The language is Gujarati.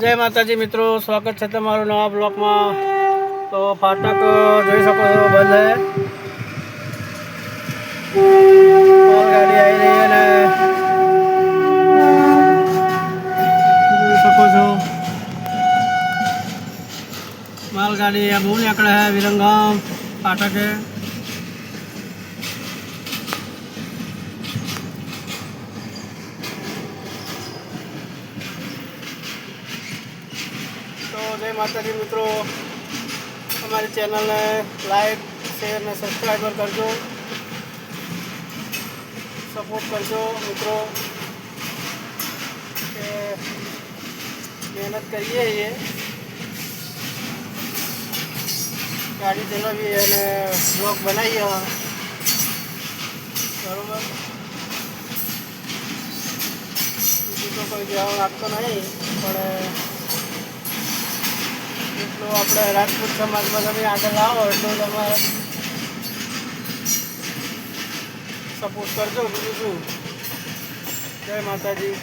જય માતાજી મિત્રો, સ્વાગત છે તમારું નવા બ્લોકમાં તો ફાટક, જોઈ શકો છો બંધ માલગાડી આવી રહી અને જોઈ શકો છો. માલગાડી બહુ નીકળે છે વિરંગામ ફાટકે. તો જય માતાજી મિત્રો. અમારી ચેનલને લાઈક શેર ને સબસ્ક્રાઈબર કરજો. સપોર્ટ કરજો મિત્રો. કે મહેનત કરીએ છીએ ગાડી ચલાવીએ અને બ્લોગ બનાવીએ. બરોબર? બીજું તો કોઈ જવાબ આપતો નહીં, પણ એટલું આપણે રાજપૂત સમાજમાં તમે આગળ લાવો એટલું તમારે સપોર્ટ કરજો બીજું શું? જય માતાજી.